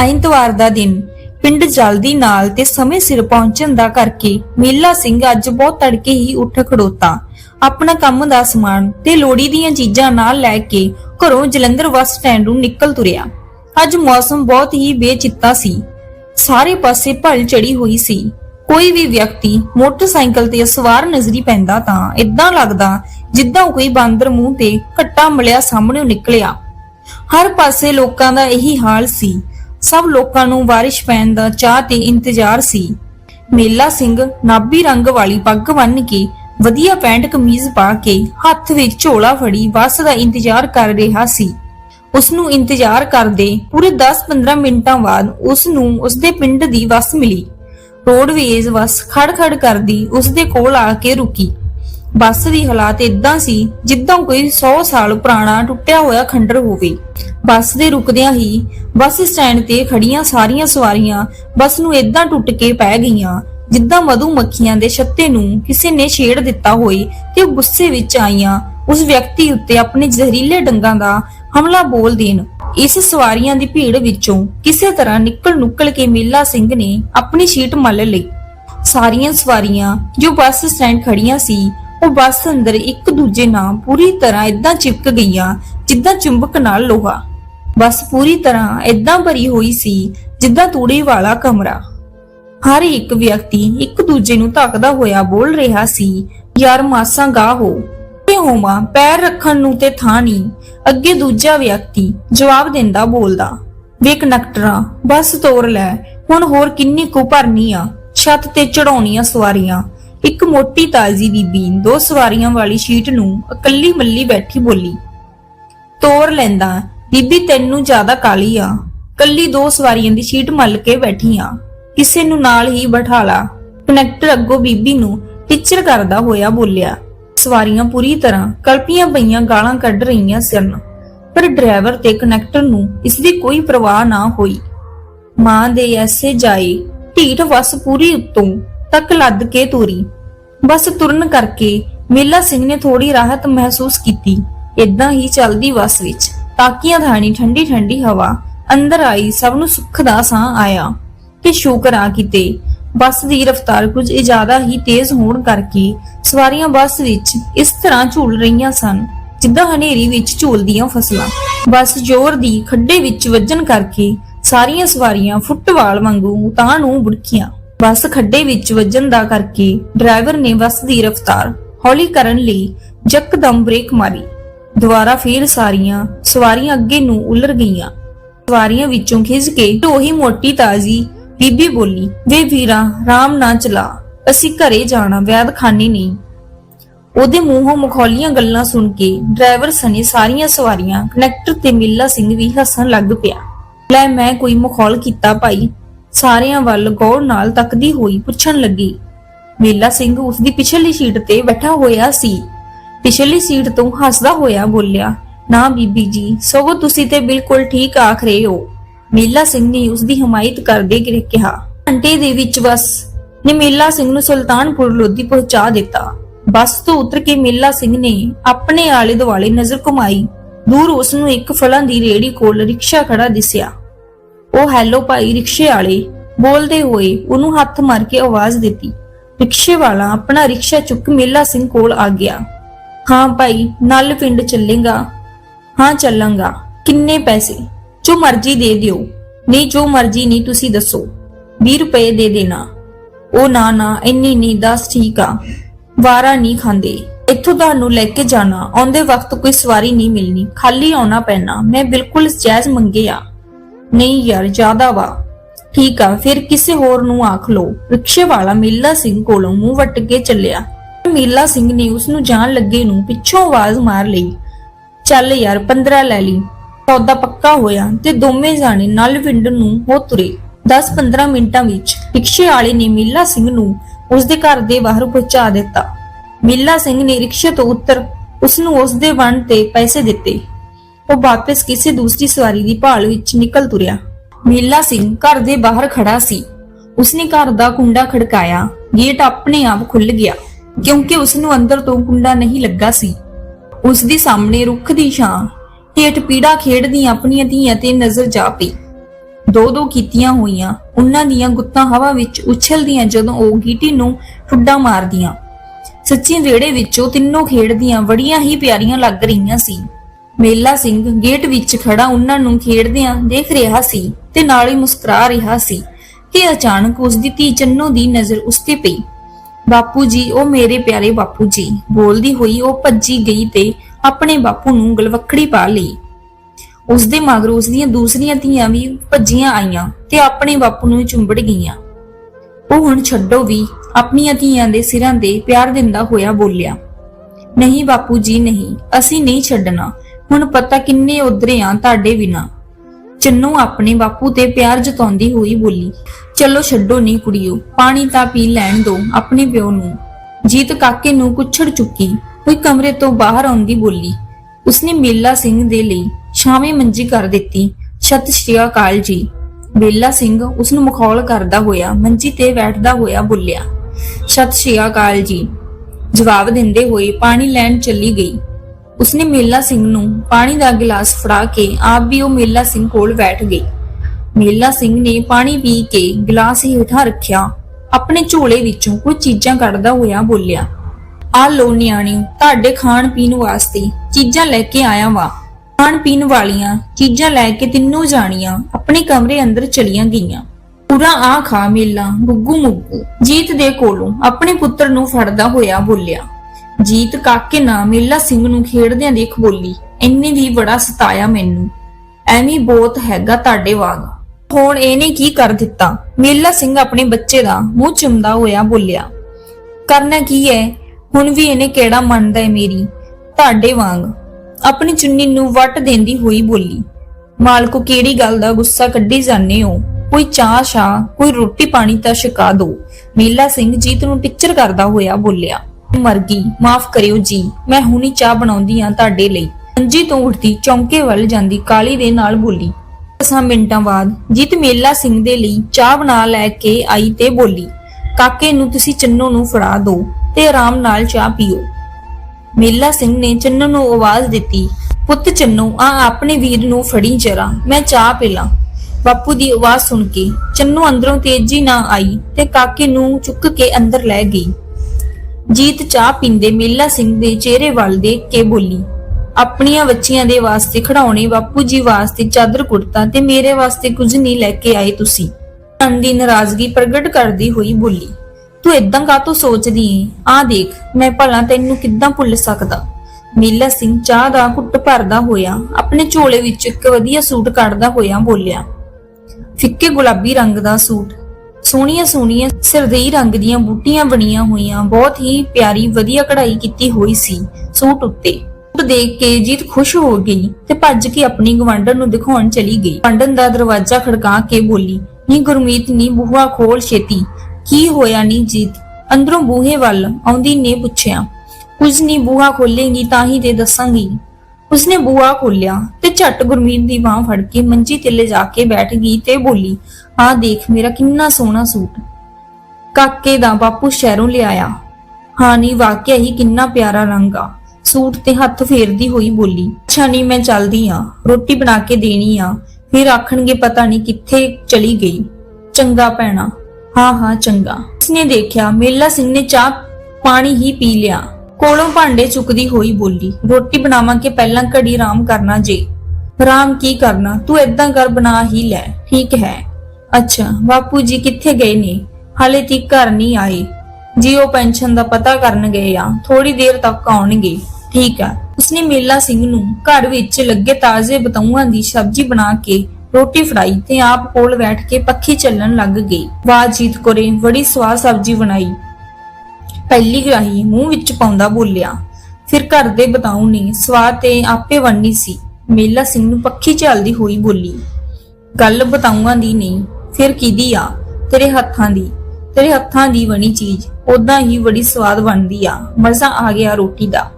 ਐਤਵਾਰ ਦਾ ਦਿਨ। ਪਿੰਡ ਜਲਦੀ ਨਾਲ ਤੇ ਸਮੇਂ ਸਿਰ ਪਹੁੰਚਣ ਦਾ ਕਰਕੇ ਮੇਲਾ ਸਿੰਘ ਅੱਜ ਬਹੁਤ ਤੜਕੇ ਹੀ ਉੱਠ ਖੜੋਤਾ। ਆਪਣਾ ਕੰਮ ਦਾ ਸਮਾਨ ਤੇ ਲੋੜੀ ਦੀਆਂ ਚੀਜ਼ਾਂ ਨਾਲ ਲੈ ਕੇ ਘਰੋਂ ਜਲੰਧਰ ਬੱਸ ਸਟੈਂਡ ਨੂੰ ਨਿਕਲ ਤੁਰਿਆ। ਅੱਜ ਮੌਸਮ ਬਹੁਤ ਹੀ ਬੇਚਿੱਤਾ ਸੀ। ਸਾਰੇ ਪਾਸੇ ਭਲ ਚੜੀ ਹੋਈ ਸੀ। ਕੋਈ ਵੀ ਵਿਅਕਤੀ ਮੋਟਰਸਾਈਕਲ ਤੇ ਸਵਾਰ ਨਜ਼ਰੀ ਪੈਂਦਾ ਤਾਂ ਇਦਾਂ ਲੱਗਦਾ ਜਿੱਦਾਂ ਕੋਈ ਬਾਂਦਰ ਮੂੰਹ ਤੇ ਘੱਟਾ ਮਲਿਆ ਸਾਹਮਣੇ ਨਿਕਲਿਆ। ਹਰ ਪਾਸੇ ਲੋਕਾਂ ਦਾ ਇਹੀ ਹਾਲ ਸੀ। ਸਭ ਲੋਕਾਂ ਨੂੰ ਬਾਰਿਸ਼ ਪੈਣ ਦਾ ਚਾਹ ਤੇ ਇੰਤਜ਼ਾਰ ਸੀ। ਮੇਲਾ ਸਿੰਘ ਨਾਭੀ ਰੰਗ ਵਾਲੀ ਪੱਗ ਬੰਨ੍ਹ ਕੇ ਵਧੀਆ ਪੈਂਟ ਕਮੀਜ਼ ਪਾ ਕੇ ਹੱਥ ਵਿੱਚ ਝੋਲਾ ਫੜੀ ਬੱਸ ਦਾ ਇੰਤਜ਼ਾਰ ਕਰ ਰਿਹਾ ਸੀ। ਉਸ ਨੂੰ ਇੰਤਜ਼ਾਰ ਕਰਦੇ ਪੂਰੇ 10-15 ਮਿੰਟਾਂ ਬਾਅਦ ਉਸ ਨੂੰ ਉਸਦੇ ਪਿੰਡ ਦੀ ਬੱਸ ਮਿਲੀ। ਰੋਡਵੇਜ਼ ਬੱਸ ਖੜ-ਖੜ ਕਰਦੀ ਉਸਦੇ ਕੋਲ ਆ ਕੇ ਰੁਕੀ। ਬੱਸ ਦੀ ਹਾਲਾਤ ਇਦਾਂ ਸੀ ਜਿੱਦਾਂ ਕੋਈ 100 ਸਾਲ ਪੁਰਾਣਾ ਟੁੱਟਿਆ ਹੋਇਆ ਖੰਡਰ ਹੋਵੇ। ਬੱਸ ਦੇ ਰੁਕਦਿਆਂ ਹੀ ਬੱਸ ਸਟੈਂਡ ਤੇ ਖੜੀਆਂ ਸਾਰੀਆਂ ਸਵਾਰੀਆਂ ਬੱਸ ਨੂੰ ਇਦਾਂ ਟੁੱਟ ਕੇ ਪੈ ਗਈਆਂ, ਜਿੱਦਾਂ ਮਧੂ ਮੱਖੀਆਂ ਦੇ ਛੱਤੇ ਨੂੰ ਕਿਸੇ ਨੇ ਛੇੜ ਦਿੱਤਾ ਹੋਏ ਤੇ ਉਹ ਗੁੱਸੇ ਵਿੱਚ ਆਈਆਂ, ਉਸ ਵਿਅਕਤੀ ਉੱਤੇ ਆਪਣੇ ਜ਼ਹਿਰੀਲੇ ਡੰਗਾਂ ਦਾ ਹਮਲਾ ਬੋਲ ਦੇਣ। ਇਸ ਸਵਾਰੀਆਂ ਦੀ ਭੀੜ ਵਿੱਚੋਂ ਕਿਸੇ ਤਰ੍ਹਾਂ ਨਿਕਲ ਨੁਕਲ ਕੇ ਮੇਲਾ ਸਿੰਘ ਨੇ ਆਪਣੀ ਸੀਟ ਮੱਲ ਲਈ। ਸਾਰੀਆਂ ਸਵਾਰੀਆਂ ਜੋ ਬੱਸ ਸਟੈਂਡ ਖੜੀਆਂ ਸੀ, ਉਹ ਬੱਸ ਅੰਦਰ ਇੱਕ ਦੂਜੇ ਨਾਲ ਪੂਰੀ ਤਰ੍ਹਾਂ ਇਦਾਂ ਚਿਪਕ ਗਈਆਂ, ਜਿੱਦਾਂ ਚੁੰਬਕ ਨਾਲ ਲੋਹਾ। ਬੱਸ ਪੂਰੀ ਤਰ੍ਹਾਂ ਇਦਾਂ ਭਰੀ ਹੋਈ ਸੀ ਜਿੱਦਾਂ ਤੂੜੀ ਵਾਲਾ ਕਮਰਾ। ਹਰ ਇੱਕ ਵਿਅਕਤੀ ਇੱਕ ਦੂਜੇ ਨੂੰ ਧੱਕਦਾ ਹੋਇਆ ਬੋਲ ਰਿਹਾ ਸੀ, ਯਾਰ ਮਾਸਾਂ ਗਾ ਹੋ। ਤੇ ਹੋਮਾ ਪੈਰ ਰੱਖਣ ਨੂੰ ਤੇ ਥਾਂ ਨਹੀਂ, ਅੱਗੇ ਦੂਜਾ ਵਿਅਕਤੀ ਜਵਾਬ ਦਿੰਦਾ ਬੋਲਦਾ ਵੇ ਕੰਡਕਟਰਾਂ ਬੱਸ ਤੋਰ ਲੈ, ਹੁਣ ਹੋਰ ਕਿੰਨੀ ਕੁ ਭਰਨੀ ਆ, ਛੱਤ ਤੇ ਚੜਾਉਣੀਆਂ ਸਵਾਰੀਆਂ। ਇੱਕ ਮੋਟੀ ਤਾਜ਼ੀ ਬੀਬੀ ਦੋ ਸਵਾਰੀਆਂ ਵਾਲੀ ਸ਼ੀਟ ਨੂੰ ਇਕੱਲੀ ਮੱਲੀ ਬੈਠੀ ਬੋਲੀ, ਤੋਰ ਲੈਂਦਾ ਬੀਬੀ ਤੈਨੂੰ ਜ਼ਿਆਦਾ ਕਾਲੀ ਆ। ਕੱਲੀ ਦੋ ਸਵਾਰੀਆਂ ਦੀ ਸ਼ੀਟ ਮੱਲ ਕੇ ਬੈਠੀ ਆ। ਕਿਸੇ ਨੂੰ ਨਾਲ ਹੀ ਬਿਠਾ ਲਾ। ਕਨੈਕਟਰ ਅੱਗੋਂ ਬੀਬੀ ਨੂੰ ਟੀਚਰ ਕਰਦਾ ਹੋਇਆ ਬੋਲਿਆ। ਸਵਾਰੀਆਂ ਪੂਰੀ ਤਰ੍ਹਾਂ ਕਲਪੀਆਂ ਪਈਆਂ ਗਾਲਾਂ ਕੱਢ ਰਹੀਆਂ ਸਨ, ਪਰ ਡਰਾਈਵਰ ਤੇ ਕਨੈਕਟਰ ਨੂੰ ਇਸ ਦੀ ਕੋਈ ਪਰਵਾਹ ਨਾ ਹੋਈ। ਮਾਂ ਦੇ ਐਸੇ ਜਾਏ ਢੀਠ ਵਸ ਪੂਰੀ ਉੱਤੋਂ ਤੱਕ ਲੱਦ ਕੇ ਤੋਰੀ। ਬਸ ਤੁਰਨ ਕਰਕੇ ਮੇਲਾ ਸਿੰਘ ਨੇ ਥੋੜੀ ਰਾਹਤ ਮਹਿਸੂਸ ਕੀਤੀ। ਇਦਾਂ ਹੀ ਚੱਲਦੀ ਬੱਸ ਵਿੱਚ ਤਾਕੀਆਂ ਥਾਣੀ ਠੰਡੀ ਠੰਡੀ ਹਵਾ ਅੰਦਰ ਆਈ, ਸਭ ਨੂੰ ਸੁੱਖ ਦਾ ਸਾਹ ਆਇਆ ਕਿ ਸ਼ੁਕਰ ਆ ਕਿਤੇ। ਬੱਸ ਦੀ ਰਫ਼ਤਾਰ ਕੁਝ ਜ਼ਿਆਦਾ ਹੀ ਤੇਜ਼ ਹੋਣ ਕਰਕੇ ਸਵਾਰੀਆਂ ਬੱਸ ਵਿੱਚ ਇਸ ਤਰ੍ਹਾਂ ਝੂਲ ਰਹੀਆਂ ਸਨ, ਜਿੱਦਾਂ ਹਨੇਰੀ ਵਿੱਚ ਝੂਲਦੀਆਂ ਫਸਲਾਂ। ਬੱਸ ਜ਼ੋਰ ਦੀ ਖੱਡੇ ਵਿੱਚ ਵੱਜਣ ਕਰਕੇ ਸਾਰੀਆਂ ਸਵਾਰੀਆਂ ਫੁੱਟਬਾਲ ਵਾਂਗੂ ਤਾਂ ਨੂੰ ਬੁੜਕੀਆਂ। ਬੱਸ ਖੱਡੇ ਵਿੱਚ ਵੱਜਣ ਦਾ ਕਰਕੇ ਡਰਾਈਵਰ ਨੇ ਬੱਸ ਦੀ ਰਫ਼ਤਾਰ ਹੌਲੀ ਕਰਨ ਲਈ ਯਕਦਮ ਬ੍ਰੇਕ ਮਾਰੀ। ਦੁਬਾਰਾ ਫੇਰ ਸਾਰੀਆਂ ਸਵਾਰੀਆਂ ਅੱਗੇ ਨੂੰ ਉਲਰ ਗਈਆਂ। ਸਵਾਰੀਆਂ ਵਿੱਚੋਂ ਖਿੱਚ ਕੇ ਉਹੀ ਮੋਟੀ ਤਾਜ਼ੀ ਬੀਬੀ ਬੋਲੀ, ਵੇ ਵੀਰਾ, ਰਾਮ ਨਾ ਚਲਾ। ਅਸੀਂ ਘਰੇ ਜਾਣਾ, ਵੈਦਖਾਨੇ ਨਹੀਂ। ਉਹਦੇ ਮੂੰਹੋਂ ਮਖੌਲੀਆਂ ਗੱਲਾਂ ਸੁਣ ਕੇ ਡਰਾਈਵਰ ਸਣੇ ਸਾਰੀਆਂ ਸਵਾਰੀਆਂ ਕਨੈਕਟਰ ਤੇ ਮਿੱਲਾ ਸਿੰਘ ਵੀ ਹੱਸਣ ਲੱਗ ਪਿਆ। ਲੈ, ਮੈਂ ਕੋਈ ਮਖੌਲ ਕੀਤਾ ਭਾਈ। ਸਾਰਿਆਂ ਵੱਲ ਗੌਰ ਨਾਲ ਤੱਕਦੀ ਹੋਈ ਪੁੱਛਣ ਲੱਗੀ। ਮੇਲਾ ਸਿੰਘ ਉਸ ਦੀ ਪਿਛਲੀ ਸੀਟ ਤੇ ਬੈਠਾ ਹੋਇਆ ਸੀ। ਪਿਛਲੀ ਸੀਟ ਤੋਂ ਹੱਸਦਾ ਹੋਇਆ ਬੋਲਿਆ, ਨਾ ਬੀਬੀ ਜੀ, ਸਗੋਂ ਤੁਸੀਂ ਤੇ ਬਿਲਕੁਲ ਠੀਕ ਆਖ ਰਹੇ ਹੋ। ਮੇਲਾ ਸਿੰਘ ਨੇ ਉਸ ਦੀ ਹਮਾਇਤ ਕਰਦੇ ਕਿਹਾ, ਘੰਟੇ ਦੇ ਵਿੱਚ ਬਸ। ਨੇ ਮੇਲਾ ਸਿੰਘ ਨੂੰ ਸੁਲਤਾਨਪੁਰ ਲੋਧੀ ਪਹੁੰਚਾ ਦਿੱਤਾ। ਬੱਸ ਤੋਂ ਉਤਰ ਕੇ ਮੇਲਾ ਸਿੰਘ ਨੇ ਆਪਣੇ ਆਲੇ ਦੁਆਲੇ ਨਜ਼ਰ ਘੁਮਾਈ। ਦੂਰ ਉਸ ਨੂੰ ਇੱਕ ਫਲਾਂ ਦੀ ਰੇੜੀ ਕੋਲ ਰਿਕਸ਼ਾ ਖੜਾ ਦਿਸਿਆ। ਉਹ, ਹੈਲੋ ਭਾਈ, ਰਿਕਸ਼ੇ ਵਾਲੇ ਬੋਲਦੇ ਹੋਏ ਉਹਨੂੰ ਹੱਥ ਮਾਰ ਕੇ ਆਵਾਜ਼ ਦਿੱਤੀ। ਰਿਕਸ਼ੇ ਵਾਲਾ ਆਪਣਾ ਰਿਕਸ਼ਾ ਚੁੱਕ ਮੇਲਾ ਸਿੰਘ ਕੋਲ ਆ ਗਿਆ। ਹਾਂ ਭਾਈ, ਨਲ ਪਿੰਡ ਚੱਲੇਗਾ। ਹਾਂ ਚੱਲਾਂਗਾ। ਕਿੰਨੇ ਪੈਸੇ? ਜੋ ਮਰਜ਼ੀ ਦੇ ਦਿਓ। ਨਹੀਂ, ਜੋ ਮਰਜ਼ੀ ਨਹੀਂ, ਤੁਸੀਂ ਦੱਸੋ। 20 ਰੁਪਏ ਦੇ ਦੇਣਾ। ਉਹ ਨਾ ਨਾ, ਇੰਨੀ ਨਹੀਂ ਦੱਸ ਠੀਕ ਆ। ਵਾਰਾ ਨਹੀਂ ਖਾਂਦੇ। ਇੱਥੋਂ ਤੁਹਾਨੂੰ ਲੈ ਕੇ ਜਾਣਾ। ਆਉਂਦੇ ਵਕਤ ਕੋਈ ਸਵਾਰੀ ਨਹੀਂ ਮਿਲਣੀ। ਖਾਲੀ ਆਉਣਾ ਪੈਣਾ। ਮੈਂ ਬਿਲਕੁਲ ਜਾਇਜ਼ ਮੰਗੇ ਆ। ਨਹੀਂ ਯਾਰ, ਜ਼ਿਆਦਾ ਵਾ। ਠੀਕ ਆ, ਫਿਰ ਕਿਸੇ ਹੋਰ ਨੂੰ ਆਖ ਲੋ ਰਿਕਸ਼ੇ ਵਾਲਾ ਮੀਲਾ ਸਿੰਘ ਕੋਲੋਂ ਮੂੰਹ ਵੱਟ ਕੇ ਚੱਲਿਆ। ਮੀਲਾ ਸਿੰਘ ਨੇ ਉਸ ਨੂੰ ਜਾਣ ਲੱਗੇ ਨੂੰ ਪਿੱਛੋਂ ਆਵਾਜ਼ ਮਾਰ ਲਈ। ਚੱਲ ਯਾਰ 15 ਲੈ ਲਈ। ਸੌਦਾ ਪੱਕਾ ਹੋਇਆ ਤੇ ਦੋਵੇਂ ਜਾਣੇ ਨਲ ਵਿੰਡ ਨੂੰ ਹੋ ਤੁਰੇ। 10-15 ਮਿੰਟਾਂ ਵਿੱਚ ਰਿਕਸ਼ੇ ਵਾਲੇ ਨੇ ਮੀਲਾ ਸਿੰਘ ਨੂੰ ਉਸਦੇ ਘਰ ਦੇ ਬਾਹਰ ਪਹੁੰਚਾ ਦਿੱਤਾ। ਮੀਲਾ ਸਿੰਘ ਨੇ ਰਿਕਸ਼ੇ ਤੋਂ ਉਤਰ ਉਸ ਨੂੰ ਉਸ ਦੇ ਵੰਡ ਤੇ ਪੈਸੇ ਦਿੱਤੇ। ਉਹ ਵਾਪਸ ਕਿਸੇ ਦੂਸਰੀ ਸਵਾਰੀ ਦੀ ਭਾਲ ਵਿੱਚ ਨਿਕਲ ਤੁਰਿਆ। ਮੀਲਾ ਸਿੰਘ ਘਰ ਦੇ ਬਾਹਰ ਖੜਾ ਸੀ। ਉਸਨੇ ਘਰ ਦਾ ਕੁੰਡਾ ਖੜਕਾਇਆ। ਗੇਟ ਆਪਣੇ ਆਪ ਖੁੱਲ ਗਿਆ। ਕਿਉਂਕਿ ਉਸ ਨੂੰ ਅੰਦਰ ਤੋਂ ਕੁੰਡਾ ਨਹੀਂ ਲੱਗਾ ਸੀ। ਉਸ ਦੇ ਸਾਹਮਣੇ ਰੁੱਖ ਦੀ ਛਾਂ ਹੇਠ ਪੀੜਾ ਖੇਡਦੀਆਂ ਆਪਣੀਆਂ ਧੀਆਂ ਤੇ ਨਜ਼ਰ ਜਾ ਪਈ। ਦੋ ਦੋ ਕੀਤੀਆਂ ਹੋਈਆਂ, ਉਹਨਾਂ ਦੀਆਂ ਗੁੱਤਾਂ ਹਵਾ ਵਿੱਚ ਉਛਲਦੀਆਂ ਜਦੋਂ ਉਹ ਗੀਟੀ ਨੂੰ ਠੁੱਡਾ ਮਾਰਦੀਆਂ। ਸੱਚੀ ਵਿਹੜੇ ਵਿੱਚੋਂ ਤਿੰਨੋਂ ਖੇਡਦੀਆਂ ਬੜੀਆਂ ਹੀ ਪਿਆਰੀਆਂ ਲੱਗ ਰਹੀਆਂ ਸੀ। ਮੇਲਾ ਸਿੰਘ ਗੇਟ ਵਿੱਚ ਖੜਾ ਉਹਨਾਂ ਨੂੰ ਖੇਡਦਿਆਂ ਦੇਖ ਰਿਹਾ ਸੀ ਤੇ ਨਾਲ ਹੀ ਮੁਸਕਰਾ ਰਿਹਾ ਸੀ ਕਿ ਅਚਾਨਕ ਉਸ ਦੀ ਧੀ ਚੰਨੋ ਦੀ ਨਜ਼ਰ ਉਸ ਤੇ ਪਈ। ਬਾਪੂ ਜੀ, ਉਹ ਮੇਰੇ ਪਿਆਰੇ ਬਾਪੂ ਜੀ। ਬੋਲਦੀ ਹੋਈ ਉਹ ਭੱਜੀ ਗਈ ਤੇ ਆਪਣੇ ਬਾਪੂ ਨੂੰ ਗਲਵੱਕੜੀ ਪਾ ਲਈ। ਉਸ ਦੇ ਮਗਰ ਉਸ ਦੀਆਂ ਦੂਸਰੀਆਂ ਧੀਆਂ ਵੀ ਭੱਜੀਆਂ ਆਈਆਂ ਤੇ ਆਪਣੇ ਬਾਪੂ ਨੂੰ ਚੁੰਬੜ ਗਈਆਂ। ਉਹ ਹੁਣ ਛੱਡੋ ਵੀ ਆਪਣੀਆਂ ਧੀਆਂ ਦੇ ਸਿਰਾਂ ਦੇ ਪਿਆਰ ਦਿੰਦਾ ਹੋਇਆ ਬੋਲਿਆ, ਨਹੀਂ ਬਾਪੂ ਜੀ, ਨਹੀਂ, ਅਸੀਂ ਨਹੀਂ ਛੱਡਣਾ। ਹੁਣ ਪਤਾ ਕਿੰਨੇ ਉਧਰੇ ਆ ਤੁਹਾਡੇ ਬਿਨਾ। ਚੰਨੂ ਆਪਣੇ ਬਾਪੂ ਤੇ ਪਿਆਰ ਜਤਾਉਂਦੀ ਹੋਈ ਬੋਲੀ, ਚਲੋ ਛੱਡੋ ਨਹੀਂ ਕੁੜੀਓ, ਪਾਣੀ ਤਾਂ ਪੀ ਲੈਣ ਦੋ ਆਪਣੇ ਪਿਓ ਨੂੰ। ਜੀਤ ਕਾਕੇ ਨੂੰ ਕੁੱਛੜ ਚੁੱਕੀ, ਕੋਈ ਕਮਰੇ ਤੋਂ ਬਾਹਰ ਆਉਂਦੀ ਬੋਲੀ? ਉਸਨੇ ਮੇਲਾ ਸਿੰਘ ਦੇ ਲਈ ਛਾਵੇਂ ਮੰਜੀ ਕਰ ਦਿੱਤੀ। ਸਤਿ ਸ਼੍ਰੀ ਅਕਾਲ ਜੀ। ਮੇਲਾ ਸਿੰਘ ਉਸ ਨੂੰ ਮਖੌਲ ਕਰਦਾ ਹੋਇਆ ਮੰਜੀ ਤੇ ਬੈਠਦਾ ਹੋਇਆ ਬੋਲਿਆ, ਸਤਿ ਸ਼੍ਰੀ ਅਕਾਲ ਜੀ। ਜਵਾਬ ਦਿੰਦੇ ਹੋਏ ਪਾਣੀ ਲੈਣ ਚੱਲੀ ਗਈ। ਉਸਨੇ ਮੇਲਾ ਸਿੰਘ ਨੂੰ ਪਾਣੀ ਦਾ ਗਿਲਾਸ ਫੜਾ ਕੇ ਆਪ ਵੀ ਉਹ ਮੇਲਾ ਸਿੰਘ ਕੋਲ ਬੈਠ ਗਈ। ਮੇਲਾ ਸਿੰਘ ਨੇ ਪਾਣੀ ਪੀ ਕੇ ਗਿਲਾਸ ਹੇਠਾਂ ਰੱਖਿਆ। ਆਪਣੇ ਝੋਲੇ ਵਿੱਚੋਂ ਕੁਝ ਚੀਜ਼ਾਂ ਕੱਢਦਾ ਹੋਇਆ ਬੋਲਿਆ, ਆ ਲੋ ਨਿਆਣੀ ਤੁਹਾਡੇ ਖਾਣ ਪੀਣ ਵਾਸਤੇ ਚੀਜ਼ਾਂ ਲੈ ਕੇ ਆਇਆ ਵਾਂ। ਖਾਣ ਪੀਣ ਵਾਲੀਆਂ ਚੀਜ਼ਾਂ ਲੈ ਕੇ ਤਿੰਨੋਂ ਜਾਣੀਆਂ, ਆਪਣੇ ਕਮਰੇ ਅੰਦਰ ਚਲੀਆਂ ਗਈਆਂ। ਪੂਰਾ ਆ ਖਾ ਮੇਲਾ, ਗੁੱਗੂ ਮੁੱਗੂ। ਜੀਤ ਦੇ ਕੋਲੋਂ ਆਪਣੇ ਪੁੱਤਰ ਨੂੰ ਫੜਦਾ ਹੋਇਆ ਬੋਲਿਆ ਜੀਤ ਕਾਕੇ ਨਾਲ ਮੇਲਾ ਸਿੰਘ ਨੂੰ ਖੇਡਦਿਆਂ ਦੇਖ ਬੋਲੀ, ਇੰਨੇ ਵੀ ਬੜਾ ਸਤਾਇਆ ਮੈਨੂੰ। ਐਵੇਂ ਬਹੁਤ ਹੈਗਾ ਤੁਹਾਡੇ ਵਾਂਗ। ਹੁਣ ਇਹਨੇ ਕੀ ਕਰ ਦਿੱਤਾ? ਮੇਲਾ ਸਿੰਘ ਆਪਣੇ ਬੱਚੇ ਦਾ ਮੂੰਹ ਚੁੰਮਦਾ ਹੋਇਆ ਬੋਲਿਆ, ਕਰਨਾ ਕੀ ਹੈ ਹੁਣ ਵੀ ਇਹਨੇ ਕਿਹੜਾ ਮੰਨਦਾ ਹੈ ਮੇਰੀ? ਤੁਹਾਡੇ ਵਾਂਗ। ਆਪਣੀ ਚੁੰਨੀ ਨੂੰ ਵੱਟ ਦਿੰਦੀ ਹੋਈ ਬੋਲੀ, ਮਾਲਕੋ, ਕਿਹੜੀ ਗੱਲ ਦਾ ਗੁੱਸਾ ਕੱਢੀ ਜਾਂਦੇ ਹੋ? ਕੋਈ ਚਾਹ ਸ਼ਾ ਕੋਈ ਰੋਟੀ ਪਾਣੀ ਤਾਂ ਛਕਾ ਦੋ। ਮੇਲਾ ਸਿੰਘ ਜੀਤ ਨੂੰ ਟਿੱਚਰ ਕਰਦਾ ਹੋਇਆ ਬੋਲਿਆ ਮਰ ਗਈ ਮਾਫ ਕਰਿਓ ਜੀ, ਮੈਂ ਹੁਣੀ ਚਾਹ ਬਣਾਉਂਦੀ ਆ ਤੁਹਾਡੇ ਲਈ। ਅੰਜੀ ਤੋਂ ਉੱਠਦੀ ਚੌਂਕੇ ਵੱਲ ਜਾਂਦੀ ਕਾਲੀ ਦੇ ਨਾਲ ਬੋਲੀ, ਦਸਾਂ ਮਿੰਟਾਂ ਬਾਅਦ ਜੀਤ ਮੇਲਾ ਸਿੰਘ ਦੇ ਲਈ ਚਾਹ ਬਣਾ ਲੈ ਕੇ ਆਈ ਤੇ ਬੋਲੀ, ਕਾਕੇ ਨੂੰ ਤੁਸੀਂ ਚੰਨੋ ਨੂੰ ਫੜਾ ਦਿਓ ਤੇ ਆਰਾਮ ਨਾਲ ਚਾਹ ਪੀਓ। ਮੇਲਾ ਸਿੰਘ ਨੇ ਚੰਨੋ ਨੂੰ ਆਵਾਜ਼ ਦਿੱਤੀ, ਪੁੱਤ ਚੰਨੋ, ਆ ਆਪਣੇ ਵੀਰ ਨੂੰ ਫੜੀ ਜਰਾ, ਮੈਂ ਚਾਹ ਪੀਲਾਂ। ਬਾਪੂ ਦੀ ਆਵਾਜ਼ ਸੁਣ ਕੇ ਚੰਨੂ ਅੰਦਰੋਂ ਤੇਜ਼ੀ ਨਾਲ ਆਈ ਤੇ ਕਾਕੇ ਨੂੰ ਚੁੱਕ ਕੇ ਅੰਦਰ ਲੈ ਗਈ। ਜੀਤ ਚਾਹ ਪੀਂਦੇ ਮੇਲਾ ਸਿੰਘ ਦੇ ਚਿਹਰੇ ਵੱਲ ਦੇਖ ਕੇ ਬੋਲੀ, ਆਪਣੀਆਂ ਬੱਚੀਆਂ ਦੇ ਵਾਸਤੇ ਖੜਾਉਣੇ ਬਾਪੂ ਜੀ ਵਾਸਤੇ ਚਾਦਰ ਕੁੜਤਾ ਤੇ ਮੇਰੇ ਵਾਸਤੇ ਕੁਝ ਨਹੀਂ ਲੈ ਕੇ ਆਏ ਤੁਸੀਂ। ਮਨ ਦੀ ਨਾਰਾਜ਼ਗੀ ਪ੍ਰਗਟ ਕਰਦੀ ਹੋਈ ਬੋਲੀ, ਤੂੰ ਇਦਾਂ ਕਾਹਤੋਂ ਸੋਚਦੀ ਏ? ਆ ਦੇਖ, ਮੈਂ ਭਲਾ ਤੈਨੂੰ ਕਿੱਦਾਂ ਭੁੱਲ ਸਕਦਾ? ਮੇਲਾ ਸਿੰਘ ਚਾਹ ਦਾ ਘੁੱਟ ਭਰਦਾ ਹੋਇਆ, ਆਪਣੇ ਝੋਲੇ ਵਿੱਚ ਇੱਕ ਵਧੀਆ ਸੂਟ ਕੱਢਦਾ ਹੋਇਆ ਬੋਲਿਆ, ਫਿੱਕੇ ਗੁਲਾਬੀ ਰੰਗ ਦਾ ਸੂਟ ਸੋਹਣੀਆਂ ਸੋਹਣੀਆਂ ਸਰਦੇਈ ਰੰਗ ਦੀਆਂ ਬੂਟੀਆਂ ਬਣੀਆਂ ਹੋਈਆਂ, ਬਹੁਤ ਹੀ ਪਿਆਰੀ, ਵਧੀਆ ਕਢਾਈ ਕੀਤੀ ਹੋਈ ਸੀ ਸੂਟ ਉੱਤੇ। ਸੂਟ ਦੇਖ ਕੇ ਜੀਤ ਖੁਸ਼ ਹੋ ਗਈ ਤੇ ਭੱਜ ਕੇ ਆਪਣੀ ਗਵਾਂਢਣ ਨੂੰ ਦਿਖਾਉਣ ਚਲੀ ਗਈ। ਗਵਾਂਢਣ ਦਾ ਦਰਵਾਜ਼ਾ ਖੜਕਾ ਕੇ ਬੋਲੀ, ਨੀ ਗੁਰਮੀਤ, ਨੀ ਬੂਹਾ ਖੋਲ ਛੇਤੀ। ਕੀ ਹੋਇਆ ਨੀ ਜੀਤ? ਅੰਦਰੋਂ ਬੂਹੇ ਵੱਲ ਆਉਂਦੀ ਨੇ ਪੁੱਛਿਆ, ਕੁਝ ਨੀ ਬੂਹਾ ਖੋਲੇਗੀ ਤਾਂ ਹੀ ਤੇ ਦੱਸਾਂਗੀ। ਉਸਨੇ ਬੂਆ ਖੋਲਿਆ ਤੇ ਝੱਟ ਗੁਰਮੀਤ ਦੀ ਬਾਹ ਫੜ ਕੇ ਮੰਜੀ ਤੇ ਜਾ ਕੇ ਬੈਠ ਗਈ ਤੇ ਬੋਲੀ ਆਹ ਦੇਖ ਮੇਰਾ ਕਿੰਨਾ ਸੋਹਣਾ ਸੂਟ। ਕਾਕੇ ਦਾ ਬਾਪੂ ਸ਼ਹਿਰੋਂ ਲਿਆਇਆ। ਹਾਂ, ਨੀ, ਵਾਕਿਆ ਹੀ ਕਿੰਨਾ ਪਿਆਰਾ ਰੰਗ ਆ। ਸੂਟ ਤੇ ਹੱਥ ਫੇਰਦੀ ਹੋਈ ਬੋਲੀ, ਅੱਛਾ ਨਹੀਂ ਮੈਂ ਚੱਲਦੀ ਆ। ਰੋਟੀ ਬਣਾ ਕੇ ਦੇਣੀ ਆ। ਫਿਰ ਆਖਣਗੇ ਪਤਾ ਨਹੀਂ ਕਿੱਥੇ ਚਲੀ ਗਈ। ਚੰਗਾ ਪੈਣਾ ਹਾਂ ਹਾਂ, ਚੰਗਾ। ਉਸਨੇ ਦੇਖਿਆ, ਮੇਲਾ ਸਿੰਘ ਨੇ ਚਾਹ ਪਾਣੀ ਹੀ ਪੀ ਲਿਆ। ਕੋਲੋਂ ਭਾਂਡੇ ਚੁੱਕਦੀ ਹੋਈ ਬੋਲੀ, ਰੋਟੀ ਬਣਾਵਾਂ ਕਿ ਪਹਿਲਾਂ ਘੜੀ ਆਰਾਮ ਕਰਨਾ ਜੇ? ਆਰਾਮ ਕੀ ਕਰਨਾ? ਤੂੰ ਏਦਾਂ ਕਰ, ਬਣਾ ਹੀ ਲੈ। ਠੀਕ ਹੈ। ਅੱਛਾ, ਬਾਪੂ ਜੀ ਕਿੱਥੇ ਗਏ ਨੇ? ਹਾਲੇ ਤੱਕ ਘਰ ਨਹੀਂ ਆਏ। ਜੀ ਉਹ ਪੈਨਸ਼ਨ ਦਾ ਪਤਾ ਕਰਨ ਗਏ ਆ ਥੋੜੀ ਦੇਰ ਤੱਕ ਆਉਣਗੇ। ਠੀਕ ਆ। ਉਸਨੇ ਮੇਲਾ ਸਿੰਘ ਨੂੰ ਘਰ ਵਿੱਚ ਲੱਗੇ ਤਾਜ਼ੇ ਬਤਾਊਆਂ ਦੀ ਸਬਜ਼ੀ ਬਣਾ ਕੇ ਰੋਟੀ ਫੜਾਈ ਤੇ ਆਪ ਕੋਲ ਬੈਠ ਕੇ ਪੱਖੀ ਚੱਲਣ ਲੱਗ ਗਈ। ਵਾਜੀਤ ਕੋਰੇ ਬੜੀ ਸਵਾਦ ਸਬਜ਼ੀ ਬਣਾਈ। ਪਹਿਲੀ ਗਰਾਹੀ ਮੂੰਹ ਵਿੱਚ ਪਾਉਂਦਾ ਬੋਲਿਆ, ਫਿਰ ਘਰ ਦੇ ਬਤਾਉ ਨੇ ਸਵਾਦ ਤੇ ਆਪੇ ਵੰਡੀ ਸੀ। ਮੇਲਾ ਸਿੰਘ ਨੂੰ ਪੱਖੀ ਚੱਲਦੀ ਹੋਈ ਬੋਲੀ, ਗੱਲ ਬਤਾਊਆਂ ਦੀ ਨਹੀਂ, ਫਿਰ ਕਿਹਦੀ ਆ? ਤੇਰੇ ਹੱਥਾਂ ਦੀ, ਤੇਰੇ ਹੱਥਾਂ ਦੀ ਬਣੀ ਚੀਜ਼ ਉਦਾਂ ਹੀ ਬੜੀ ਸਵਾਦ ਬਣਦੀ ਆ। ਮਜ਼ਾ ਆ ਗਿਆ ਰੋਟੀ ਦਾ।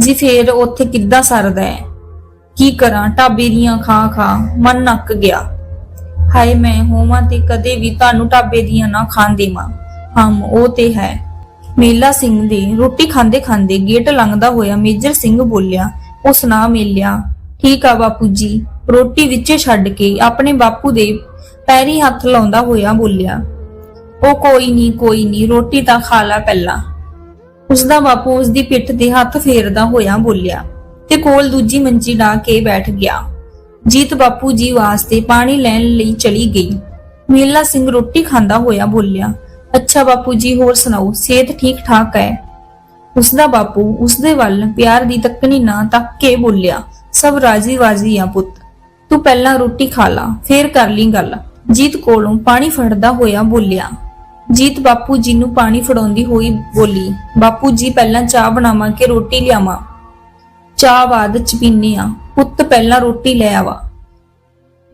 ਜੀ ਫੇਰ ਉੱਥੇ ਕਿੱਦਾਂ ਸਰਦਾ ਹੈ? ਕੀ ਕਰਾਂ? ਢਾਬੇ ਦੀਆਂ ਖਾ ਖਾ, ਮਨ ਨੱਕ ਗਿਆ। ਹਾਏ, ਮੈਂ ਹੋਵਾਂ ਤੇ ਕਦੇ ਵੀ ਤੁਹਾਨੂੰ ਢਾਬੇ ਦੀਆਂ ਨਾ ਖਾਣ ਦੇਵਾਂ। ਹਮ, ਉਹ ਤੇ ਹੈ। ਮੇਲਾ ਸਿੰਘ ਦੇ ਰੋਟੀ ਖਾਂਦੇ ਖਾਂਦੇ ਗੇਟ ਲੰਘਦਾ ਹੋਇਆ ਮੇਜਰ ਸਿੰਘ ਬੋਲਿਆ, ਉਸ ਨਾ ਮੇਲਿਆ। ਠੀਕ ਆ ਬਾਪੂ ਜੀ। ਰੋਟੀ ਵਿੱਚੇ ਛੱਡ ਕੇ ਆਪਣੇ ਬਾਪੂ ਦੇ ਪੈਰੀ ਹੱਥ ਲਾਉਂਦਾ ਹੋਇਆ ਬੋਲਿਆ, ਉਹ ਕੋਈ ਨਹੀਂ ਕੋਈ ਨਹੀਂ ਰੋਟੀ ਤਾਂ ਖਾ ਲਾ ਪਹਿਲਾਂ। ਉਸਦਾ ਬਾਪੂ ਉਸਦੀ ਪਿੱਠ ਤੇ ਹੱਥ ਫੇਰਦਾ ਹੋਇਆ ਬੋਲਿਆ ਤੇ ਕੋਲ ਦੂਜੀ ਮੰਜੀ ਢਾ ਕੇ ਬੈਠ ਗਿਆ। ਜੀਤ ਬਾਪੂ ਜੀ ਵਾਸਤੇ ਪਾਣੀ ਲੈਣ ਲਈ ਚਲੀ ਗਈ। ਮੇਲਾ ਸਿੰਘ ਰੋਟੀ ਖਾਂਦਾ ਹੋਇਆ ਬੋਲਿਆ ਅੱਛਾ ਬਾਪੂ ਜੀ, ਹੋਰ ਸੁਣਾਓ, ਸਿਹਤ ਠੀਕ ਠਾਕ ਹੈ? ਉਸਦਾ ਬਾਪੂ ਉਸਦੇ ਵੱਲ ਪਿਆਰ ਦੀ ਤੱਕਣੀ ਨਾ ਤੱਕ ਕੇ ਬੋਲਿਆ, ਸਭ ਰਾਜੀ ਵਾਜੀ ਆ ਪੁੱਤ, ਤੂੰ ਪਹਿਲਾਂ ਰੋਟੀ ਖਾ ਲਾ, ਫੇਰ ਕਰ ਲਈ ਗੱਲ। ਜੀਤ ਕੋਲੋਂ ਪਾਣੀ ਫੜਦਾ ਹੋਇਆ ਬੋਲਿਆ। ਜੀਤ ਬਾਪੂ ਜੀ ਨੂੰ ਪਾਣੀ ਫੜਾਉਂਦੀ ਹੋਈ ਬੋਲੀ, ਬਾਪੂ ਜੀ, ਪਹਿਲਾਂ ਚਾਹ ਬਣਾਵਾਂ ਕਿ ਰੋਟੀ ਲਿਆਵਾਂ? ਚਾਹ ਬਾਅਦ ਚ ਪੀਨੇ ਆ ਪੁੱਤ, ਪਹਿਲਾਂ ਰੋਟੀ ਲੈ ਆਵਾ।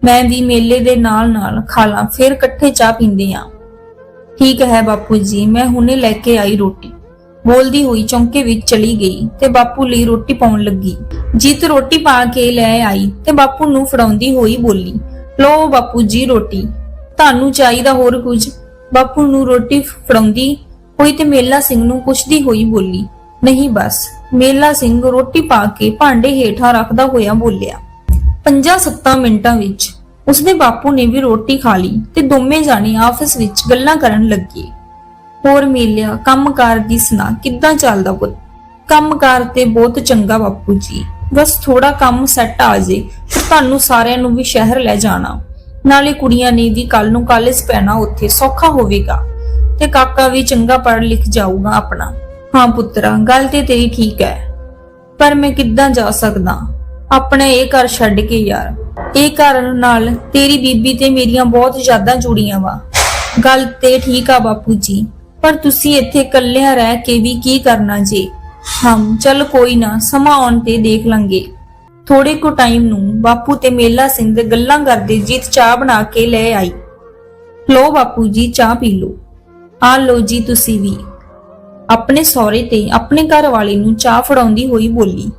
ਮੈਂ ਵੀ ਮੇਲੇ ਦੇ ਨਾਲ ਨਾਲ ਖਾ ਲਾਂ, ਫਿਰ ਇਕੱਠੇ ਚਾਹ ਪੀਂਦੇ ਆ ਠੀਕ ਹੈ ਬਾਪੂ ਜੀ, ਮੈਂ ਹੁਣੇ ਲੈ ਕੇ ਆਈ ਰੋਟੀ। ਬੋਲਦੀ ਹੋਈ ਚੌਂਕੇ ਵਿੱਚ ਚਲੀ ਗਈ ਤੇ ਬਾਪੂ ਲਈ ਰੋਟੀ ਪਾਉਣ ਲੱਗੀ। ਜੀਤ ਰੋਟੀ ਪਾ ਕੇ ਲੈ ਆਈ ਤੇ ਬਾਪੂ ਨੂੰ ਫੜਾਉਂਦੀ ਹੋਈ ਬੋਲੀ ਲੋ ਬਾਪੂ ਜੀ ਰੋਟੀ, ਤੁਹਾਨੂੰ ਚਾਹੀਦਾ ਹੋਰ ਕੁਝ? ਬਾਪੂ ਨੂੰ ਰੋਟੀ ਫੜਾਉਂਦੀ ਹੋਈ ਤੇ ਮੇਲਾ ਸਿੰਘ ਨੂੰ ਪੁੱਛਦੀ ਹੋਈ ਬੋਲੀ, ਨਹੀਂ ਬਸ। ਮੇਲਾ ਸਿੰਘ ਰੋਟੀ ਪਾ ਕੇ ਭਾਂਡੇ ਹੇਠਾਂ ਰੱਖਦਾ ਹੋਇਆ ਬੋਲਿਆ ਪੰਜਾਂ ਸੱਤਾਂ ਮਿੰਟਾਂ ਵਿੱਚ ਉਸਦੇ ਬਾਪੂ ਨੇ ਵੀ ਰੋਟੀ ਖਾ ਲਈ ਤੇ ਦੋਵੇਂ ਜਾਣੇ ਆਫ਼ਿਸ ਵਿੱਚ ਗੱਲਾਂ ਕਰਨ ਲੱਗੇ। ਹੋਰ ਮੇਲਿਆ, ਕੰਮਕਾਰ ਦੀ ਸੁਣਾ, ਕਿੱਦਾਂ ਚੱਲਦਾ ਪੁੱਤ? ਕੰਮਕਾਰ ਤੇ ਬਹੁਤ ਚੰਗਾ ਬਾਪੂ ਜੀ। ਬਸ ਥੋੜਾ ਕੰਮ ਸੈੱਟ ਆ ਜੇ ਫਿਰ ਤੁਹਾਨੂੰ ਸਾਰਿਆਂ ਨੂੰ ਵੀ ਸ਼ਹਿਰ ਲੈ ਜਾਣਾ। ਨਾਲੇ ਕੁੜੀਆਂ ਨੇ ਵੀ ਕੱਲ ਨੂੰ ਕਾਲਜ ਪੈਣਾ ਉੱਥੇ, ਸੌਖਾ ਹੋਵੇਗਾ। ਤੇ ਕਾਕਾ ਵੀ ਚੰਗਾ ਪੜ੍ਹ ਲਿਖ ਜਾਊਗਾ ਆਪਣਾ। ਹਾਂ ਪੁੱਤਰਾ, ਗੱਲ ਤੇ ਤੇਰੀ ਠੀਕ ਹੈ। ਪਰ ਮੈਂ ਕਿੱਦਾਂ ਜਾ ਸਕਦਾ? ਆਪਣਾ ਇਹ ਘਰ ਛੱਡ ਕੇ ਯਾਰ। ਇਹ ਕਾਰਨ ਨਾਲ ਤੇਰੀ ਬੀਬੀ ਤੇ ਮੇਰੀਆਂ ਬਹੁਤ ਯਾਦਾਂ ਜੁੜੀਆਂ ਵਾ। ਗੱਲ ਤੇ ਠੀਕ ਆ ਬਾਪੂ ਜੀ, ਪਰ ਤੁਸੀਂ ਇੱਥੇ ਇਕੱਲਿਆਂ ਰਹਿ ਕੇ ਵੀ ਕੀ ਕਰਨਾ ਜੇ? ਹਮ, ਚਲ ਕੋਈ ਨਾ, ਸਮਾਂ ਆਉਣ ਤੇ ਦੇਖ ਲਾਂਗੇ। ਥੋੜੇ ਕੁ ਟਾਈਮ ਨੂੰ ਬਾਪੂ ਤੇ ਮੇਲਾ ਸਿੰਘ ਗੱਲਾਂ ਕਰਦੇ ਜੀਤ ਚਾਹ ਬਣਾ ਕੇ ਲੈ ਆਈ। ਲੋ ਬਾਪੂ ਜੀ, ਚਾਹ ਪੀ ਲਓ। ਆ ਲੋ ਜੀ ਤੁਸੀਂ ਵੀ। ਆਪਣੇ ਸਹੁਰੇ ਤੇ ਆਪਣੇ ਘਰ ਵਾਲੇ ਨੂੰ ਚਾਹ ਫੜਾਉਂਦੀ ਹੋਈ ਬੋਲੀ,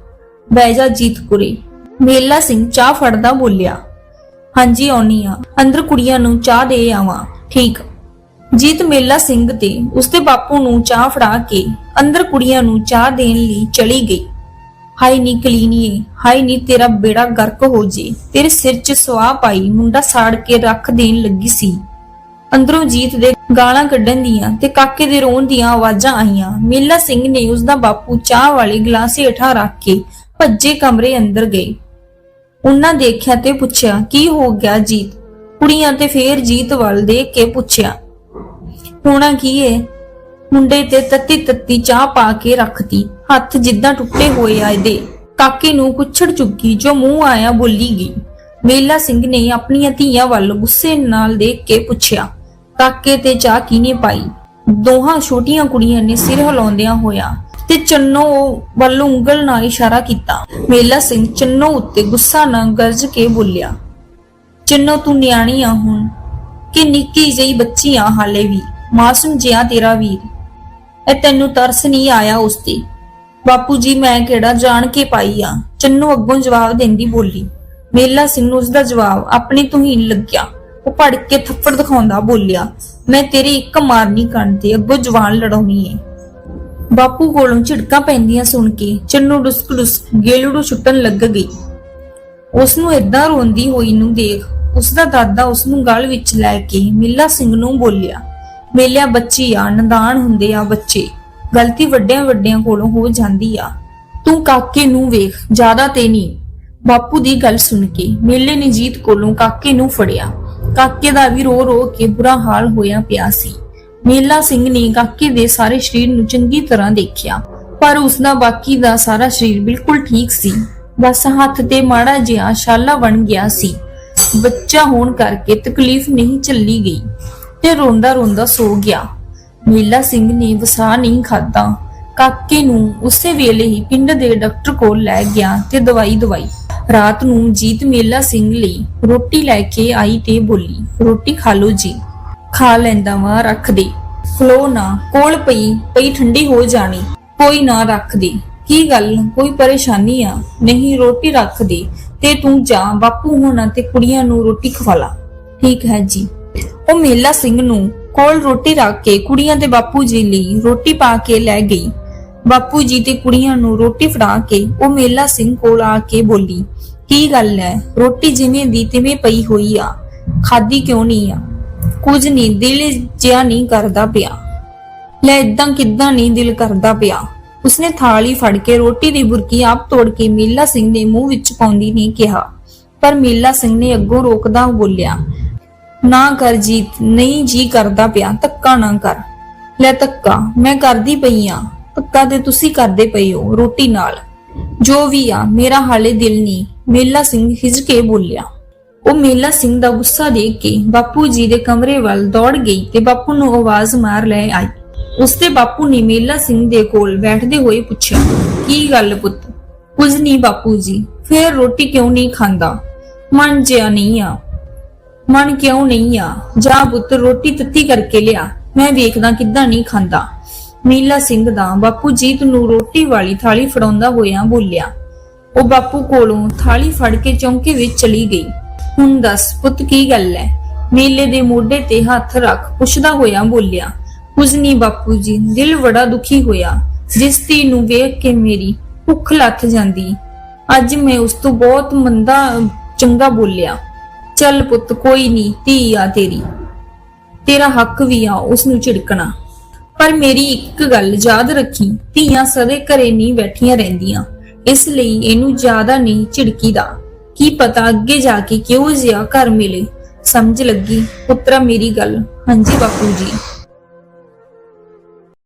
ਬਹਿ ਜਾ ਜੀਤ ਕੁਰੇ ਮੇਲਾ ਸਿੰਘ ਚਾਹ ਫੜਦਾ ਬੋਲਿਆ, ਹਾਂਜੀ ਆਉਣੀ ਆ ਅੰਦਰ ਕੁੜੀਆਂ ਨੂੰ ਚਾਹ ਦੇ ਆਵਾਂ। ਠੀਕ। ਜੀਤ ਮੇਲਾ ਸਿੰਘ ਤੇ ਉਸਦੇ ਬਾਪੂ ਨੂੰ ਚਾਹ ਫੜਾ ਕੇ ਅੰਦਰ ਕੁੜੀਆਂ ਨੂੰ ਚਾਹ ਦੇਣ ਲਈ ਚਲੀ ਗਈ। ਹਾਈ ਨੀ ਕਲੀਨੀਏ ਹਾਈ ਨੀ ਤੇਰਾ ਬੇੜਾ ਗਰਕ ਹੋ ਜੇ, ਤੇਰੇ ਸਿਰ 'ਚ ਸਵਾਹ ਪਾਈ ਮੁੰਡਾ ਸਾੜ ਕੇ ਰੱਖ ਦੇਣ ਲੱਗੀ ਸੀ। ਅੰਦਰੋਂ ਜੀਤ ਦੇ ਗਾਲਾਂ ਕੱਢਣ ਦੀਆਂ ਤੇ ਕਾਕੇ ਦੇ ਰੋਣ ਦੀਆਂ ਆਵਾਜ਼ਾਂ ਆਈਆਂ। ਮੇਲਾ ਸਿੰਘ ਨੇ ਉਸਦਾ ਬਾਪੂ ਚਾਹ ਵਾਲੇ ਗਲਾਸ ਹੇਠਾਂ ਰੱਖ ਕੇ ਭੱਜੇ ਕਮਰੇ ਅੰਦਰ ਗਏ। ਉਹਨਾਂ ਦੇਖਿਆ ਤੇ ਪੁੱਛਿਆ, ਕੀ ਹੋ ਗਿਆ ਜੀਤ? ਕੁੜੀਆਂ ਤੇ ਫੇਰ ਜੀਤ ਵੱਲ ਦੇਖ ਕੇ ਪੁੱਛਿਆ, ਹੋਣਾ ਕੀ ਏ? ਮੁੰਡੇ ਤੇ ਤੱਤੀ ਤੱਤੀ ਚਾਹ ਪਾ ਕੇ ਰੱਖਤੀ, ਹੱਥ ਜਿੱਦਾਂ ਟੁੱਟੇ ਹੋਏ ਆਏ ਦੇ ਕਾਕੇ ਨੂੰ ਕੁੱਛੜ ਚੁੱਕੀ, ਜੋ ਮੂੰਹ ਆਇਆ ਬੋਲੀ ਗਈ। ਮੇਲਾ ਸਿੰਘ ਨੇ ਆਪਣੀਆਂ ਧੀਆਂ ਵੱਲ ਗੁੱਸੇ ਨਾਲ ਦੇਖ ਕੇ ਪੁੱਛਿਆ, ਕਾਕੇ ਤੇ ਚਾਹ ਕਿਹਨੇ ਪਾਈ? ਦੋਹਾਂ ਛੋਟੀਆਂ ਕੁੜੀਆਂ ਨੇ ਸਿਰ ਹਿਲਾਉਂਦਿਆਂ ਹੋਇਆ ਤੇ ਚੰਨੋ ਵੱਲੋਂ ਉਂਗਲ ਨਾਲ ਇਸ਼ਾਰਾ ਕੀਤਾ। ਮੇਲਾ ਸਿੰਘ ਚੰਨੋ ਉੱਤੇ ਗੁੱਸਾ ਨਾਲ ਗਰਜ ਕੇ ਬੋਲਿਆ, ਚੰਨੋ, ਤੂੰ ਨਿਆਣੀ ਆ ਹੁਣ, ਕਿ ਨਿੱਕੀ ਜਿਹੀ ਬੱਚੀ ਆ ਹਾਲੇ ਵੀ, ਮਾਸੂਮ ਜਿਹਾ ਤੇਰਾ ਵੀਰ। ਇਹ ਤੈਨੂੰ ਤਰਸ ਨਹੀਂ ਆਇਆ ਉਸ ਤੇ। ਬਾਪੂ ਜੀ, ਮੈਂ ਕਿਹੜਾ ਜਾਣ ਕੇ ਪਾਈ ਆ? ਚੰਨੋ ਅੱਗੋਂ ਜਵਾਬ ਦਿੰਦੀ ਬੋਲੀ, ਮੇਲਾ ਸਿੰਘ ਨੂੰ ਉਸਦਾ ਜਵਾਬ ਆਪਣੇ ਤੋਂ ਹੀ ਲੱਗਿਆ। ਉਹ ਭੜ ਕੇ ਥੱਪੜ ਦਿਖਾਉਂਦਾ ਬੋਲਿਆ, ਮੈਂ ਤੇਰੀ ਇੱਕ ਮਾਰਨੀ ਕਰਨ ਤੇ ਅੱਗੋਂ ਜਵਾਨ ਲੜਾਉਣੀ ਏ। ਬਾਪੂ ਕੋਲੋਂ ਝਿੜਕਾਂ ਪੈਂਦੀਆਂ ਸੁਣ ਕੇ ਚੰਨੂ ਡੁਸਕ ਡੁਸਕ ਗੇਲੜੂ ਛੁੱਟਣ ਲੱਗ ਗਈ। ਉਸ ਨੂੰ ਏਦਾਂ ਰੋਂਦੀ ਹੋਈ ਨੂੰ ਦੇਖ ਉਸ ਦਾ ਦਾਦਾ ਉਸ ਨੂੰ ਗਲ ਵਿੱਚ ਲੈ ਕੇ ਮੇਲਾ ਸਿੰਘ ਨੂੰ ਬੋਲਿਆ, ਮੇਲਿਆ ਬੱਚੀ ਆ, ਨਦਾਨ ਹੁੰਦੇ ਆ ਬੱਚੇ। ਗਲਤੀ ਵੱਡਿਆਂ ਵੱਡਿਆਂ ਕੋਲੋਂ ਹੋ ਜਾਂਦੀ ਆ। ਤੂੰ ਕਾਕੇ ਨੂੰ ਵੇਖ, ਜ਼ਿਆਦਾ ਤੇ ਨਹੀਂ। ਬਾਪੂ ਦੀ ਗੱਲ ਸੁਣ ਕੇ ਮੇਲੇ ਨੇ ਜੀਤ ਕੋਲੋਂ ਕਾਕੇ ਨੂੰ ਫੜਿਆ। ਕਾਕੇ ਦਾ ਵੀ ਰੋ ਰੋ ਕੇ ਬੁਰਾ ਹਾਲ ਹੋਇਆ ਪਿਆ ਸੀ। ਮੇਲਾ ਸਿੰਘ ਨੇ ਕਾਕੇ ਦੇ ਸਾਰੇ ਸਰੀਰ ਨੂੰ ਚੰਗੀ ਤਰ੍ਹਾਂ ਦੇਖਿਆ, ਪਰ ਉਸ ਦਾ ਬਾਕੀ ਦਾ ਸਾਰਾ ਸਰੀਰ ਬਿਲਕੁਲ ਠੀਕ ਸੀ। ਬਸ ਹੱਥ ਤੇ ਮਾੜਾ ਜਿਹਾ ਛਾਲਾ ਬਣ ਗਿਆ ਸੀ। ਬੱਚਾ ਹੋਣ ਕਰਕੇ ਤਕਲੀਫ ਨਹੀਂ ਚੱਲੀ ਗਈ ਤੇ ਰੋਂਦਾ ਰੋਂਦਾ ਸੋ ਗਿਆ। ਮੇਲਾ ਸਿੰਘ ਨੇ ਵਸਾ ਨਹੀਂ ਖਾਦਾ ਕਾਕੇ ਨੂੰ ਉਸੇ ਵੇਲੇ ਹੀ ਪਿੰਡ ਦੇ ਡਾਕਟਰ ਕੋਲ ਲੈ ਗਿਆ ਤੇ ਦਵਾਈ ਦਵਾਈ। ਰਾਤ ਨੂੰ ਜੀਤ ਮੇਲਾ ਸਿੰਘ ਲਈ ਰੋਟੀ ਲੈ ਕੇ ਆਈ ਤੇ ਬੋਲੀ, ਰੋਟੀ ਖਾ ਲਓ ਜੀ। ਖਾ ਲੈਂਦਾ ਵਾਂ ਰੱਖ ਦੇ ਖਲੋ ਨਾ, ਕੋਲ ਪਈ ਪਈ ਠੰਡੀ ਹੋ ਜਾਣੀ। ਕੋਈ ਨਾ ਰੱਖ ਦੇ ਕੀ ਗੱਲ? ਕੋਈ ਪਰੇਸ਼ਾਨੀ ਆ? ਨਹੀਂ, ਰੋਟੀ ਰੱਖ ਦੇ ਤੇ ਤੂੰ ਜਾ, ਬਾਪੂ ਹੋਣਾ ਤੇ ਕੁੜੀਆਂ ਨੂੰ ਰੋਟੀ ਖਵਾ ਲਾ। ਠੀਕ ਹੈ ਜੀ। ਉਹ ਮੇਲਾ ਸਿੰਘ ਨੂੰ ਕੋਲ ਰੋਟੀ ਰੱਖ ਕੇ ਕੁੜੀਆਂ ਤੇ ਬਾਪੂ ਜੀ ਲਈ ਰੋਟੀ ਪਾ ਕੇ ਲੈ ਗਈ। ਬਾਪੂ ਜੀ ਤੇ ਕੁੜੀਆਂ ਨੂੰ ਰੋਟੀ ਫੜਾ ਕੇ ਉਹ ਮੇਲਾ ਸਿੰਘ ਕੋਲ ਆ ਕੇ ਬੋਲੀ, ਕੀ ਗੱਲ ਹੈ? ਰੋਟੀ ਜਿਵੇਂ ਦੀ ਤਿਵੇਂ ਪਈ ਹੋਈ ਆ। ਖਾਦੀ ਕਿਉਂ ਨਹੀਂ ਆ? ਕੁਝ ਨਹੀਂ ਦਿਲ ਜਿਆ ਨਹੀਂ ਕਰਦਾ ਪਿਆ। ਲੈ ਇਦਾਂ ਕਿੱਦਾਂ ਨਹੀਂ ਦਿਲ ਕਰਦਾ ਪਿਆ। ਉਸਨੇ ਥਾਲੀ ਫੜ ਕੇ ਰੋਟੀ ਦੀ ਬੁਰਕੀ ਆਪ ਤੋੜ ਕੇ ਮੀਲਾ ਸਿੰਘ ਦੇ ਮੂੰਹ ਵਿੱਚ ਪਾਉਂਦੀ ਨਹੀਂ ਕਿਹਾ। ਪਰ ਮੀਲਾ ਸਿੰਘ ਨੇ ਅੱਗੋਂ ਰੋਕਦਾ ਬੋਲਿਆ, ਨਾ ਕਰ ਜੀਤ, ਨਹੀਂ ਜੀ ਕਰਦਾ ਪਿਆ, ਧੱਕਾ ਨਾ ਕਰ। ਲੈ ਧੱਕਾ, ਮੈਂ ਕਰਦੀ ਪਈ ਆ, ਧੱਕਾ ਤੇ ਤੁਸੀਂ ਕਰਦੇ ਪਈ ਹੋ, ਰੋਟੀ ਨਾਲ। ਜੋ ਵੀ ਆ, ਮੇਰਾ ਹਾਲੇ ਦਿਲ ਨਹੀਂ ਮੇਲਾ ਸਿੰਘ ਹਿਜ ਕੇ ਬੋਲਿਆ। ਉਹ ਮੇਲਾ ਸਿੰਘ ਦਾ ਗੁੱਸਾ ਦੇਖ ਕੇ ਬਾਪੂ ਜੀ ਦੇ ਕਮਰੇ ਵੱਲ ਦੌੜ ਗਈ ਤੇ ਬਾਪੂ ਨੂੰ ਆਵਾਜ਼ ਮਾਰ ਲੈ ਆਈ। ਉਸਦੇ ਬਾਪੂ ਨੇ ਮੇਲਾ ਸਿੰਘ ਦੇ ਕੋਲ ਬੈਠਦੇ ਹੋਏ ਪੁੱਛਿਆ, ਕੀ ਗੱਲ ਪੁੱਤ? ਕੁਝ ਨਹੀਂ ਬਾਪੂ ਜੀ, ਫੇਰ ਰੋਟੀ ਕਿਉਂ ਨਹੀਂ ਖਾਂਦਾ? ਮਨ ਜਿਆ ਨਹੀਂ ਆ। ਮਨ ਕਿਉਂ ਨਹੀਂ ਆ? ਜਾ ਪੁੱਤ, ਰੋਟੀ ਤੱਤੀ ਕਰਕੇ ਲਿਆ, ਮੈਂ ਵੇਖਦਾ ਕਿੱਦਾਂ ਨਹੀਂ ਖਾਂਦਾ। ਮੀਲਾ ਸਿੰਘ ਦਾ ਬਾਪੂ ਜੀਤ ਨੂੰ ਰੋਟੀ ਵਾਲੀ ਥਾਲੀ ਫੜਾਉਂਦਾ ਹੋਇਆ ਬੋਲਿਆ। ਉਹ ਬਾਪੂ ਕੋਲੋਂ ਥਾਲੀ ਫੜ ਕੇ ਚੌਂਕੇ ਵਿੱਚ ਚਲੀ ਗਈ। ਹੁਣ ਦੱਸ ਪੁੱਤ ਕੀ ਗੱਲ ਹੈ ਮੀਲੇ ਦੇ ਮੋਢੇ ਤੇ ਹੱਥ ਰੱਖ ਪੁੱਛਦਾ ਹੋਇਆ ਬੋਲਿਆ, ਕੁਝ ਨਹੀਂ ਬਾਪੂ ਜੀ, ਦਿਲ ਬੜਾ ਦੁਖੀ ਹੋਇਆ। ਜਿਸ ਧੀ ਨੂੰ ਵੇਖ ਕੇ ਮੇਰੀ ਭੁੱਖ ਲੱਥ ਜਾਂਦੀ। ਅੱਜ ਮੈਂ ਉਸ ਤੋਂ ਬਹੁਤ ਮੰਦਾ, ਚੰਗਾ ਬੋਲਿਆ। ਚੱਲ ਪੁੱਤ, ਕੋਈ ਨਹੀਂ ਧੀ ਆ ਤੇਰੀ। ਤੇਰਾ ਹੱਕ ਵੀ ਆ ਉਸ ਨੂੰ ਝਿੜਕਣਾ। ਪਰ ਮੇਰੀ ਇੱਕ ਗੱਲ ਯਾਦ ਰੱਖੀ, ਧੀਆਂ ਸਦੇ ਘਰੇ ਨਹੀਂ ਬੈਠੀਆਂ ਰਹਿੰਦੀਆਂ। ਇਸ ਲਈ ਇਹਨੂੰ ਜ਼ਿਆਦਾ ਨਹੀਂ ਝਿੜਕੀਦਾ। ਕੀ ਪਤਾ ਅੱਗੇ ਜਾ ਕੇ ਕਿਉਂ ਜਿਹਾ ਘਰ ਮਿਲੇ। ਸਮਝ ਲੱਗੀ, ਪੁੱਤਰਾ ਮੇਰੀ ਗੱਲ। ਹਾਂਜੀ ਬਾਪੂ ਜੀ।